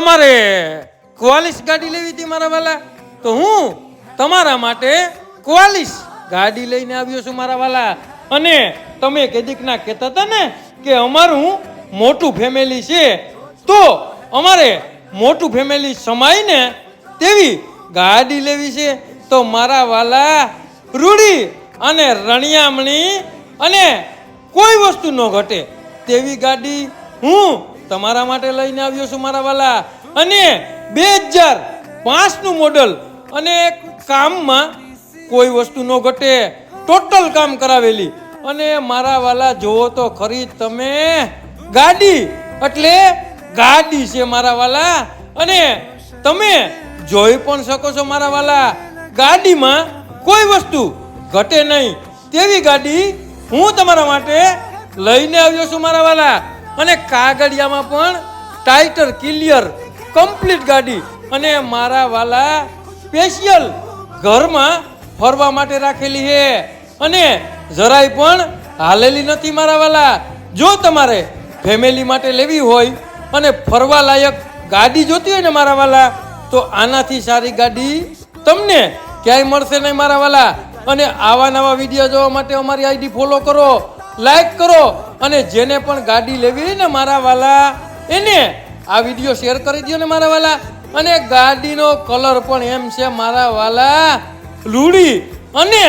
તમારે ક્વાલિસ ગાડી લેવી હતી મારા વાલા? તો હું તમારા માટે ક્વાલિસ ગાડી લઈને આવ્યો છું મારા વાલા. અને તમે કેદીકના કહેતા હતા ને કે અમારું મોટું ફેમિલી છે, તો અમારે મોટું ફેમિલી સમાય ને તેવી ગાડી લેવી છે. તો મારા વાલા, રૂડી અને રણિયામણી અને કોઈ વસ્તુ ન ઘટે તેવી ગાડી હું તમારા માટે લઈને આવ્યો છું મારા વાલા. અને બે હજાર પાંચનું મોડલ અને કામમાં કોઈ વસ્તુ ન ઘટે. ટોટલ કામ કરાવેલી. અને મારા વાલા, જોવો તો ખરી તમે, ગાડી. એટલે ગાડી છે મારા વાલા. અને તમે જોઈ પણ શકો છો મારા વાલા, ગાડીમાં કોઈ વસ્તુ ઘટે નહીં. તેવી ગાડી હું તમારા માટે લઈને આવ્યો છું મારા વાલા. અને કાગળિયામાં પણ ટાઈટર ક્લિયર કમ્પ્લીટ ગાડી. અને મારા વાલા સ્પેશિયલ ઘરમાં ફરવા માટે રાખેલી છે. અને જરાય પણ હાલેલી નથી મારા વાલા. જો તમારે ફેમિલી માટે લેવી હોય અને ફરવા લાયક ગાડી જોતી હોય ને મારા વાલા, તો આનાથી સારી ગાડી તમને ક્યાંય મળશે નહીં મારા વાલા. અને આવા નવા વીડિયો જોવા માટે અમારી આઈડી ફોલો કરો લાઈક કરો અને જેને પણ ગાડી લેવી હોય ને મારા વાલા, એને આ વીડિયો શેર કરી દો ને મારા વાલા. અને ગાડીનો કલર પણ એમ છે મારા વાલા રૂડી અને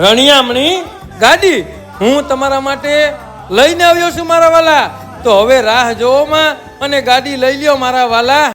રણિયામણી ગાડી. હું તમારા માટે લઈને આવ્યો છું મારા વાલા. તો હવે રાહ જોવામાં અને ગાડી લઈ લ્યો મારા વાલા.